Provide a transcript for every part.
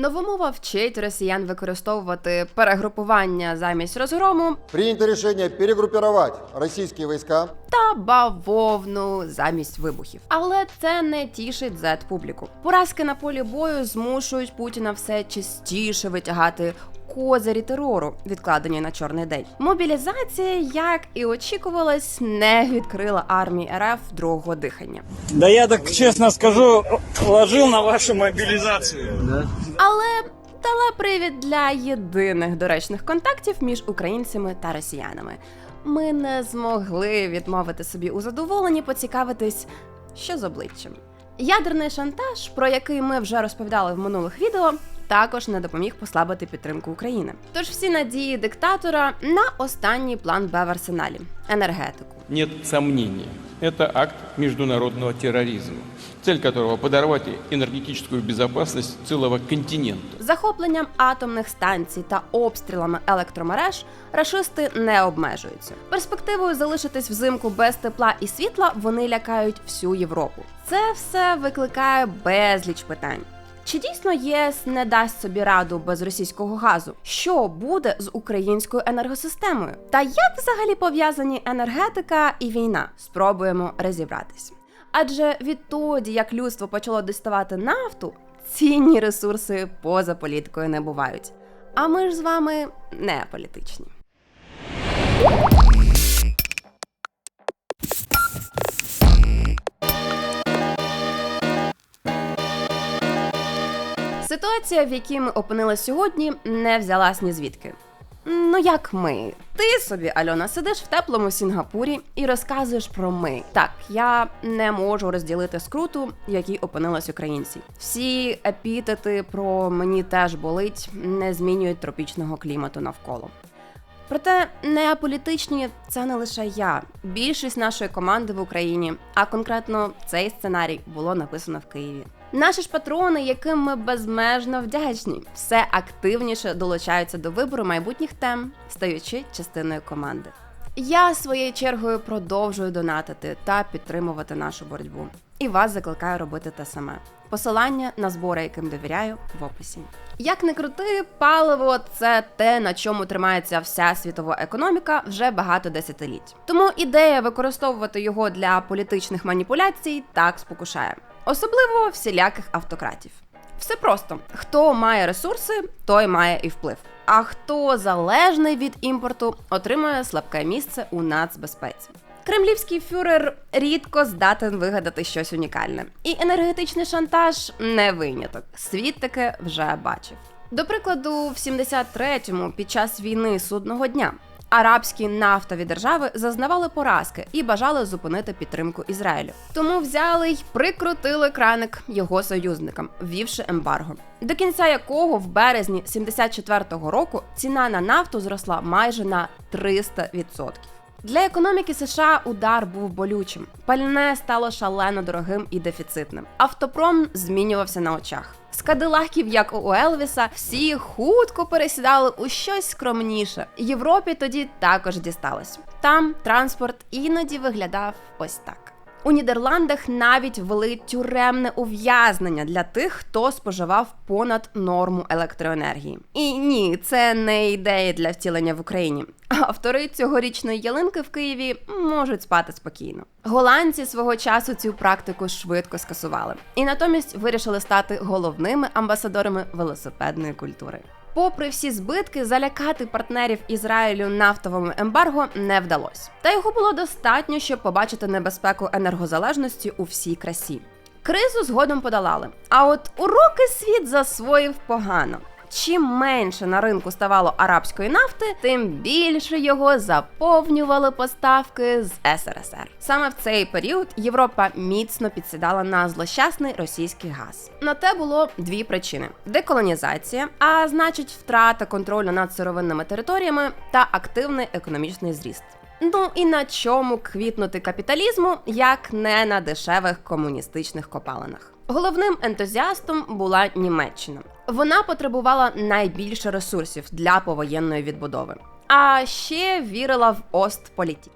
Новомова вчить росіян використовувати перегрупування замість розгрому Прийнято рішення перегрупувати російські війська та бавовну замість вибухів. Але це не тішить зет публіку. Поразки на полі бою змушують Путіна все частіше витягати. Козирі терору, відкладені на чорний день. Мобілізація, як і очікувалось, не відкрила армії РФ другого дихання. Да я так честно скажу, ложил на вашу мобилизацию. але дала привід для єдиних доречних контактів між українцями та росіянами. Ми не змогли відмовити собі у задоволенні поцікавитись, що з обличчям. Ядерний шантаж, про який ми вже розповідали в минулих відео, також не допоміг послабити підтримку України. Тож всі надії диктатора на останній план Б в арсеналі енергетику. Нет сомнений, это акт международного терроризма, цель которого подорвать энергетическую безопасность целого континента. Захопленням атомних станцій та обстрілами електромереж рашисти не обмежуються. Перспективою залишитись взимку без тепла і світла вони лякають всю Європу. Це все викликає безліч питань. Чи дійсно ЄС не дасть собі раду без російського газу? Що буде з українською енергосистемою? Та як взагалі пов'язані енергетика і війна? Спробуємо розібратись. Адже відтоді, як людство почало діставати нафту, цінні ресурси поза політикою не бувають. А ми ж з вами не політичні. Ситуація, в якій ми опинилися сьогодні, не взялась ні звідки. Ну як ми? Ти собі, Альона, сидиш в теплому Сінгапурі і розказуєш про ми. Так, я не можу розділити скруту, якій опинились українці. Всі епітети про мені теж болить не змінюють тропічного клімату навколо. Проте неаполітичні це не лише я. Більшість нашої команди в Україні, а конкретно цей сценарій було написано в Києві. Наші ж патрони, яким ми безмежно вдячні, все активніше долучаються до вибору майбутніх тем, стаючи частиною команди. Я своєю чергою продовжую донатити та підтримувати нашу боротьбу. І вас закликаю робити те саме. Посилання на збори, яким довіряю, в описі. Як не крути, паливо це те, на чому тримається вся світова економіка вже багато десятиліть. Тому ідея використовувати його для політичних маніпуляцій так спокушає, особливо всіляких автократів. Все просто: хто має ресурси, той має і вплив. А хто залежний від імпорту, отримує слабке місце у нацбезпеці. Кремлівський фюрер рідко здатен вигадати щось унікальне, і енергетичний шантаж не виняток. Світ таке вже бачив. До прикладу, в 73-му, під час війни судного дня, арабські нафтові держави зазнавали поразки і бажали зупинити підтримку Ізраїлю. Тому взяли й прикрутили краник його союзникам, ввівши ембарго, до кінця якого в березні 74-го року ціна на нафту зросла майже на 300%. Для економіки США удар був болючим. Пальне стало шалено дорогим і дефіцитним. Автопром змінювався на очах. З кадилахів, як у Елвіса, всі хутко пересідали у щось скромніше. Європі тоді також дісталось. Там транспорт іноді виглядав ось так. У Нідерландах навіть ввели тюремне ув'язнення для тих, хто споживав понад норму електроенергії. І ні, це не ідея для втілення в Україні. Автори цьогорічної ялинки в Києві можуть спати спокійно. Голландці свого часу цю практику швидко скасували і натомість вирішили стати головними амбасадорами велосипедної культури. Попри всі збитки, залякати партнерів Ізраїлю нафтовим ембарго не вдалося. Та його було достатньо, щоб побачити небезпеку енергозалежності у всій красі. Кризу згодом подолали. А от уроки світ засвоїв погано. Чим менше на ринку ставало арабської нафти, тим більше його заповнювали поставки з СРСР. Саме в цей період Європа міцно підсідала на злощасний російський газ. На те було дві причини: деколонізація, а значить, втрата контролю над сировинними територіями та активний економічний зріст. Ну і на чому квітнути капіталізму, як не на дешевих комуністичних копалинах. Головним ентузіастом була Німеччина. Вона потребувала найбільше ресурсів для повоєнної відбудови. А ще вірила в Остполітік.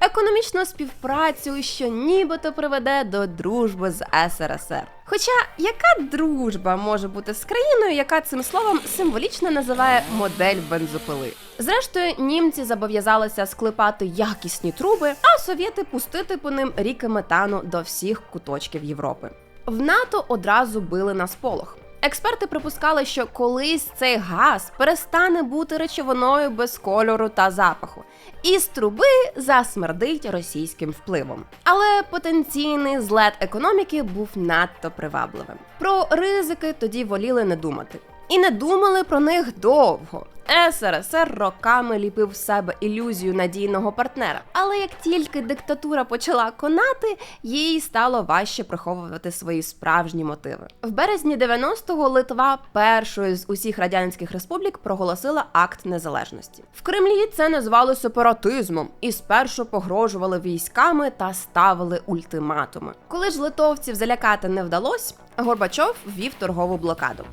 економічну співпрацю, що нібито приведе до дружби з СРСР. Хоча яка дружба може бути з країною, яка цим словом символічно називає модель бензопили? Зрештою, німці зобов'язалися склепати якісні труби, а совєти пустити по ним ріки метану до всіх куточків Європи. В НАТО одразу били на сполох. Експерти припускали, що колись цей газ перестане бути речовиною без кольору та запаху, і з труби засмердить російським впливом. Але потенційний злет економіки був надто привабливим. Про ризики тоді воліли не думати. І не думали про них довго. СРСР роками ліпив в себе ілюзію надійного партнера. Але як тільки диктатура почала конати, їй стало важче приховувати свої справжні мотиви. В березні 90-го Литва першою з усіх радянських республік проголосила акт незалежності. В Кремлі це назвали сепаратизмом і спершу погрожували військами та ставили ультиматуми. Коли ж литовців залякати не вдалося, Горбачов ввів торгову блокаду.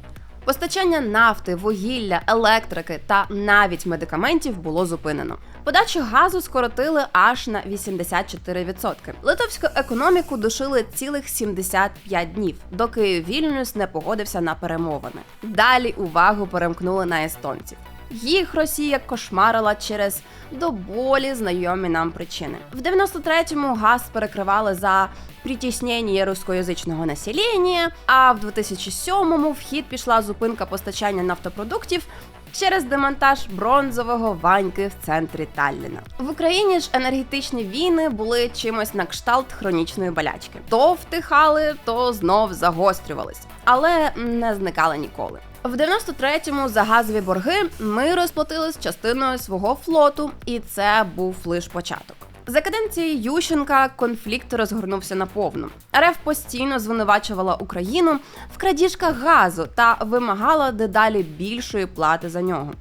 Постачання нафти, вугілля, електрики та навіть медикаментів було зупинено. Подачу газу скоротили аж на 84%. Литовську економіку душили цілих 75 днів, доки Вільнюс не погодився на перемовини. Далі увагу перемкнули на естонців. Їх Росія кошмарила через до болі знайомі нам причини. В 93-му газ перекривали за притіснення рускоязичного населення, а в 2007-му в хід пішла зупинка постачання нафтопродуктів через демонтаж бронзового ваньки в центрі Талліна. В Україні ж енергетичні війни були чимось на кшталт хронічної болячки. То втихали, то знов загострювались, але не зникали ніколи. В 93-му за газові борги ми розплатили з частиною свого флоту, і це був лише початок. За каденції Ющенка конфлікт розгорнувся наповну. РФ постійно звинувачувала Україну в крадіжках газу та вимагала дедалі більшої плати за нього.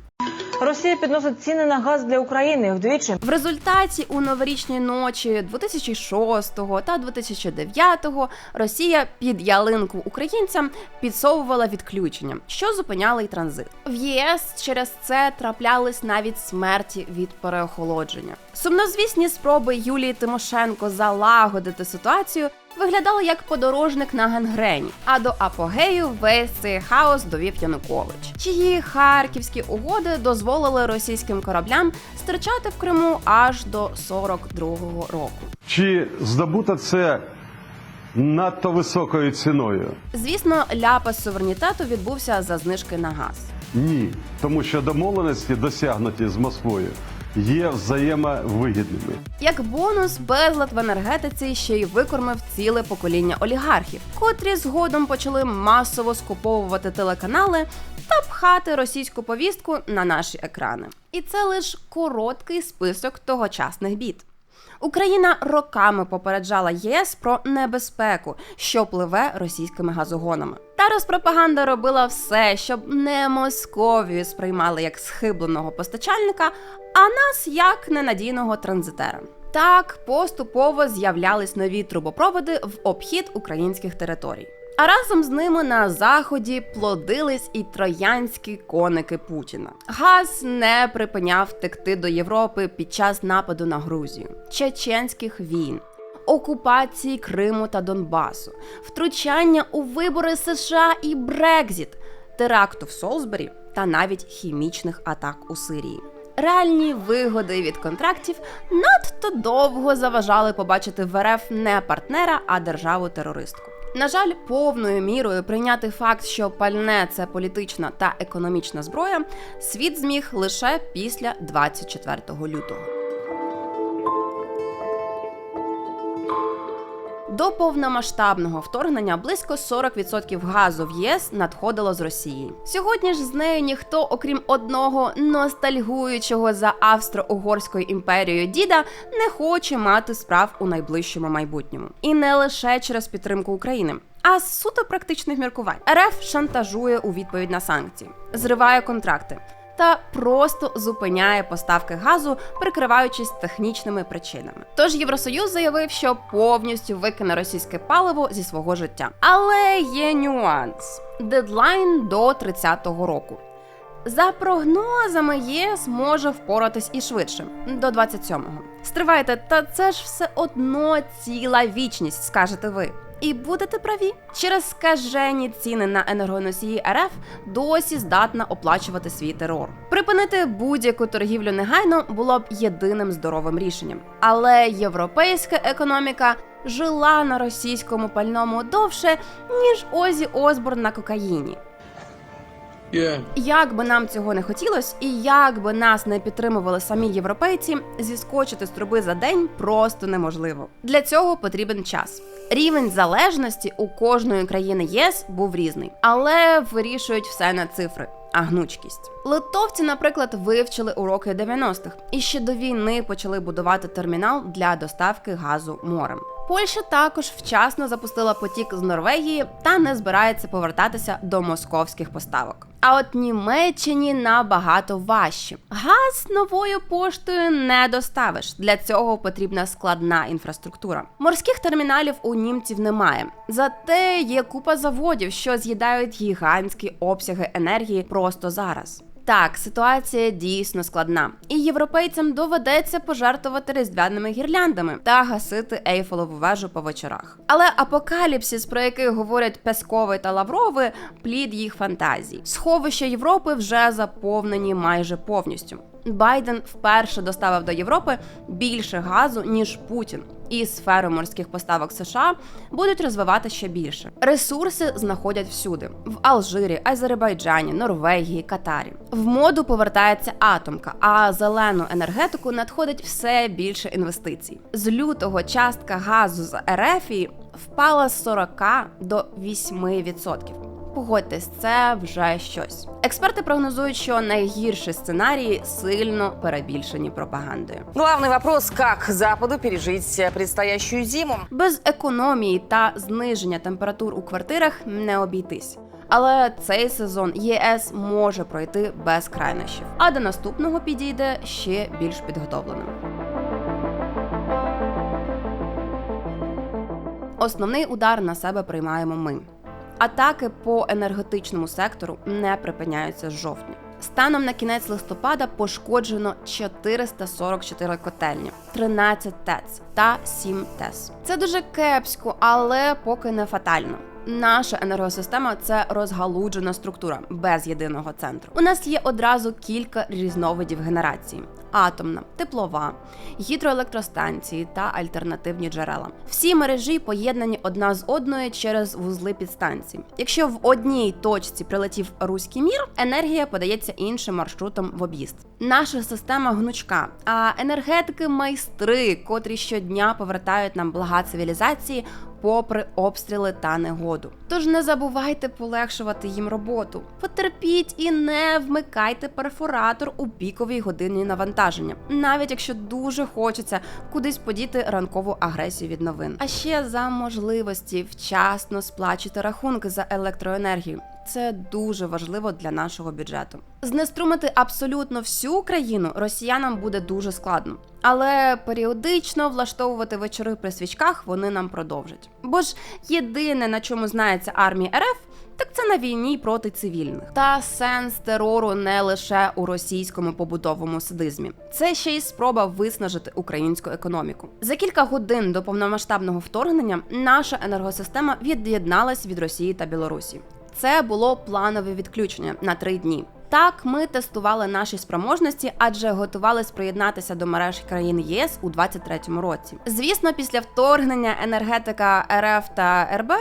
Росія підносить ціни на газ для України вдвічі. В результаті у новорічні ночі 2006 та 2009 Росія під ялинку українцям підсовувала відключення, що зупиняли й транзит. В ЄС через це траплялись навіть смерті від переохолодження. Сумнозвісні спроби Юлії Тимошенко залагодити ситуацію. Виглядали як подорожник на гангрені, а до апогею весь цей хаос довів Янукович, чиї харківські угоди дозволили російським кораблям стирчати в Криму аж до 42-го року. Чи здобуто це надто високою ціною? Звісно, ляпас суверенітету відбувся за знижки на газ. Ні, тому що домовленості, досягнуті з Москвою, є взаємовигідними. Як бонус, безлад в енергетиці ще й викормив ціле покоління олігархів, котрі згодом почали масово скуповувати телеканали та пхати російську повістку на наші екрани. І це лише короткий список тогочасних бід. Україна роками попереджала ЄС про небезпеку, що пливе російськими газогонами. Та розпропаганда робила все, щоб не Московію сприймали як схибленого постачальника, а нас як ненадійного транзитера. Так поступово з'являлись нові трубопроводи в обхід українських територій. А разом з ними на заході плодились і троянські коники Путіна. Газ не припиняв текти до Європи під час нападу на Грузію, чеченських війн, окупації Криму та Донбасу, втручання у вибори США і Брекзіт, теракту в Солсбері та навіть хімічних атак у Сирії. Реальні вигоди від контрактів надто довго заважали побачити в РФ не партнера, а державу терористку. На жаль, повною мірою прийняти факт, що пальне це політична та економічна зброя, світ зміг лише після 24 лютого. До повномасштабного вторгнення близько 40% газу в ЄС надходило з Росії. Сьогодні ж з нею ніхто, окрім одного ностальгуючого за австро-угорською імперією діда, не хоче мати справ у найближчому майбутньому. І не лише через підтримку України. А з суто практичних міркувань РФ шантажує у відповідь на санкції, зриває контракти та просто зупиняє поставки газу, прикриваючись технічними причинами. Тож Євросоюз заявив, що повністю викине російське паливо зі свого життя. Але є нюанс: дедлайн до 30-го року. За прогнозами, ЄС може впоратись і швидше до 27-го. Стривайте, та це ж все одно ціла вічність, скажете ви. І будете праві. Через скажені ціни на енергоносії РФ досі здатна оплачувати свій терор. Припинити будь-яку торгівлю негайно було б єдиним здоровим рішенням. Але європейська економіка жила на російському пальному довше, ніж Озі Осборн на кокаїні. Як би нам цього не хотілося, і як би нас не підтримували самі європейці, зіскочити з труби за день просто неможливо. Для цього потрібен час. Рівень залежності у кожної країни ЄС був різний, але вирішують все на цифри. А гнучкість литовці, наприклад, вивчили уроки 90-х і ще до війни почали будувати термінал для доставки газу морем. Польща також вчасно запустила потік з Норвегії та не збирається повертатися до московських поставок. А от Німеччині набагато важче. Газ новою поштою не доставиш. Для цього потрібна складна інфраструктура. Морських терміналів у німців немає. Зате є купа заводів, що з'їдають гігантські обсяги енергії просто зараз. Так, ситуація дійсно складна, і європейцям доведеться пожертвувати різдвяними гірляндами та гасити ейфолову вежу по вечорах. Але апокаліпсис, про який говорять Песковий та Лаврови, плід їх фантазій. Сховища Європи вже заповнені майже повністю. Байден вперше доставив до Європи більше газу ніж Путін. І сфери морських поставок США будуть розвивати ще більше. Ресурси знаходять всюди: в Алжирі, Азербайджані, Норвегії, Катарі. В моду повертається атомка, а зелену енергетику надходить все більше інвестицій. З лютого частка газу з Ерефії впала з 40 до 8%. Погодьтесь, це вже щось. Експерти прогнозують, що найгірші сценарії сильно перебільшені пропагандою. Главный вопрос, как Западу пережить предстоящую зиму. Без економії та зниження температур у квартирах не обійтись. Але цей сезон ЄС може пройти без крайнощів, а до наступного підійде ще більш підготовленим. Основний удар на себе приймаємо ми. Атаки по енергетичному сектору не припиняються з жовтня. Станом на кінець листопада пошкоджено 444 котельні, 13 ТЕЦ та 7 ТЕС. Це дуже кепсько, але поки не фатально. Наша енергосистема це розгалуджена структура без єдиного центру. У нас є одразу кілька різновидів генерації: атомна, теплова, гідроелектростанції та альтернативні джерела. Всі мережі поєднані одна з одною через вузли підстанцій. Якщо в одній точці прилетів руський мір, енергія подається іншим маршрутом в об'їзд. Наша система гнучка, а енергетики майстри, котрі щодня повертають нам блага цивілізації. Попри обстріли та негоду, тож не забувайте полегшувати їм роботу. Потерпіть і не вмикайте перфоратор у піковій годині навантаження, навіть якщо дуже хочеться кудись подіти ранкову агресію від новин. А ще за можливості вчасно сплачуйте рахунки за електроенергію. Це дуже важливо для нашого бюджету. Знеструмити абсолютно всю країну росіянам буде дуже складно, але періодично влаштовувати вечори при свічках вони нам продовжать. Бо ж єдине, на чому знається армія РФ, так це на війні проти цивільних. Та сенс терору не лише у російському побутовому садизмі, це ще й спроба виснажити українську економіку. За кілька годин до повномасштабного вторгнення наша енергосистема від'єдналась від Росії та Білорусі. Це було планове відключення на три дні. Так, ми тестували наші спроможності, адже готувались приєднатися до мереж країн ЄС у 23-му році. Звісно, після вторгнення енергетика РФ та РБ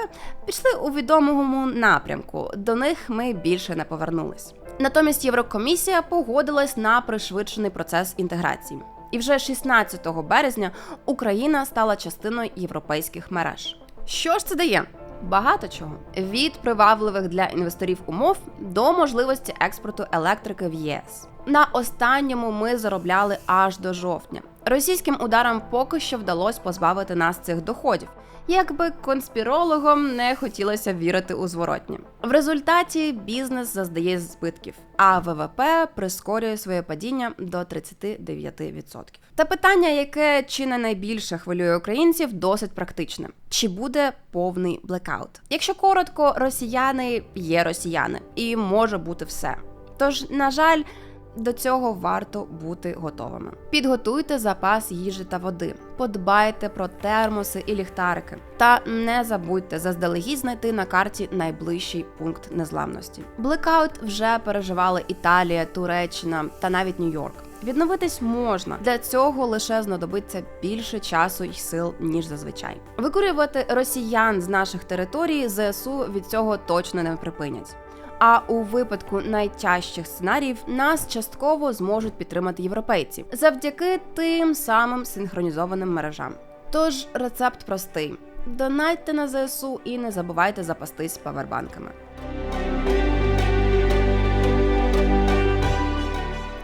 пішли у відомому напрямку. До них ми більше не повернулись. Натомість Єврокомісія погодилась на пришвидшений процес інтеграції. І вже 16 березня Україна стала частиною європейських мереж. Що ж це дає? Багато чого від привабливих для інвесторів умов до можливості експорту електрики в ЄС. На останньому ми заробляли аж до жовтня. Російським ударам поки що вдалося позбавити нас цих доходів, якби конспірологам не хотілося вірити у зворотнє. В результаті бізнес заздає збитків, а ВВП прискорює своє падіння до 39%. Та питання, яке чи не найбільше хвилює українців, досить практичне: чи буде повний блекаут? Якщо коротко, росіяни є росіяни, і може бути все. Тож, на жаль, до цього варто бути готовими. Підготуйте запас їжі та води, подбайте про термоси і ліхтарики, та не забудьте заздалегідь знайти на карті найближчий пункт незламності. Блекаут вже переживали Італія, Туреччина та навіть Нью-Йорк. Відновитись можна для цього лише знадобиться більше часу й сил ніж зазвичай. Викурювати росіян з наших територій ЗСУ від цього точно не припинять. А у випадку найтяжчих сценаріїв нас частково зможуть підтримати європейці завдяки тим самим синхронізованим мережам. Тож рецепт простий: донайте на ЗСУ і не забувайте запастись павербанками.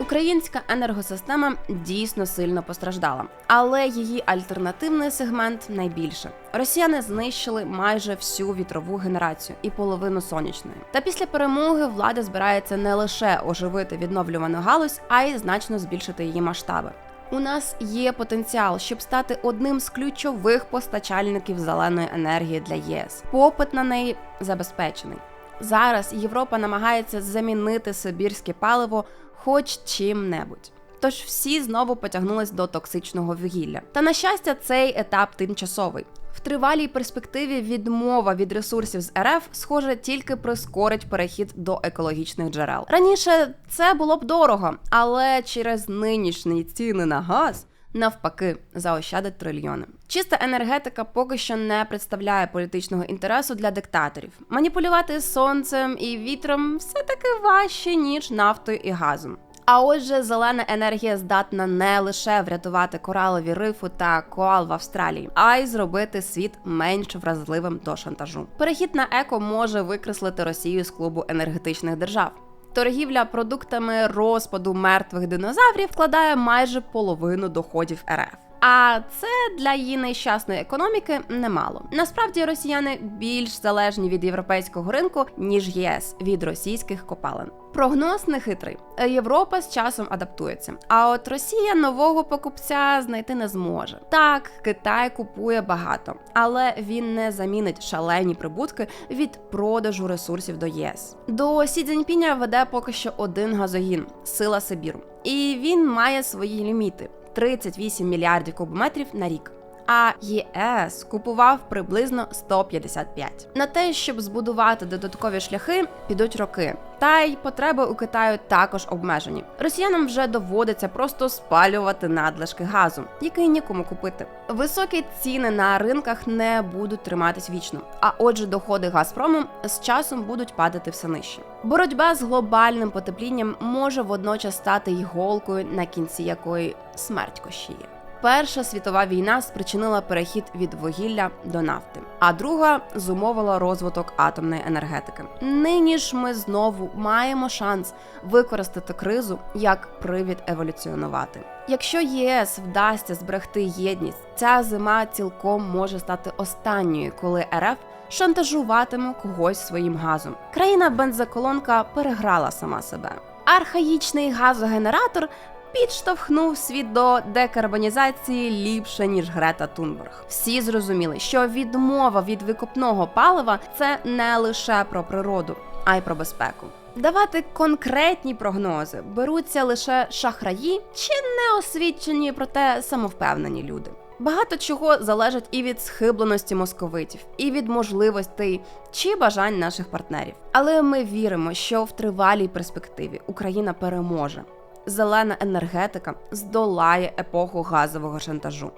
Українська енергосистема дійсно сильно постраждала, але її альтернативний сегмент найбільше. Росіяни знищили майже всю вітрову генерацію і половину сонячної. Та після перемоги влада збирається не лише оживити відновлювану галузь, а й значно збільшити її масштаби. У нас є потенціал, щоб стати одним з ключових постачальників зеленої енергії для ЄС. Попит на неї забезпечений. Зараз Європа намагається замінити сибірське паливо хоч чим-небудь. Тож всі знову потягнулись до токсичного вугілля. Та на щастя, цей етап тимчасовий. В тривалій перспективі відмова від ресурсів з РФ, схоже, тільки прискорить перехід до екологічних джерел. Раніше це було б дорого, але через нинішні ціни на газ. Навпаки, заощадить трильйони. Чиста енергетика поки що не представляє політичного інтересу для диктаторів. Маніпулювати сонцем і вітром все таки важче ніж нафтою і газом. А отже, зелена енергія здатна не лише врятувати коралові рифу та коал в Австралії, а й зробити світ менш вразливим до шантажу. Перехід на еко може викреслити Росію з клубу енергетичних держав. Торгівля продуктами розпаду мертвих динозаврів вкладає майже половину доходів РФ. А це для її нещасної економіки немало. Насправді росіяни більш залежні від європейського ринку ніж ЄС від російських копалин. Прогноз не хитрий. Європа з часом адаптується. А от Росія нового покупця знайти не зможе. Так, Китай купує багато, але він не замінить шалені прибутки від продажу ресурсів до ЄС. До Сі Цзіньпіня веде поки що один газогін сила Сибіру, і він має свої ліміти. 38 мільярдів кубометрів на рік. А ЄС купував приблизно 155. На те, щоб збудувати додаткові шляхи, підуть роки. Та й потреби у Китаю також обмежені. Росіянам вже доводиться просто спалювати надлишки газу, який нікому купити. Високі ціни на ринках не будуть триматись вічно. А отже, доходи Газпрому з часом будуть падати все нижче. Боротьба з глобальним потеплінням може водночас стати й голкою, на кінці якої смерть кощіє. Перша світова війна спричинила перехід від вугілля до нафти, а друга зумовила розвиток атомної енергетики. Нині ж ми знову маємо шанс використати кризу як привід еволюціонувати. Якщо єС вдасться зберегти єдність, ця зима цілком може стати останньою, коли РФ шантажуватиме когось своїм газом. Країна бензоколонка переграла сама себе. Архаїчний газогенератор підштовхнув світ до декарбонізації ліпше ніж Грета Тунберг. Всі зрозуміли, що відмова від викопного палива це не лише про природу, а й про безпеку. Давати конкретні прогнози беруться лише шахраї чи неосвідчені, проте самовпевнені люди. Багато чого залежить і від схибленості московитів, і від можливостей чи бажань наших партнерів. Але ми віримо, що в тривалій перспективі Україна переможе. Зелена енергетика здолає епоху газового шантажу,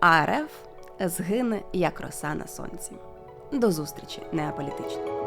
а РФ згине як роса на сонці. До зустрічі, неаполітично.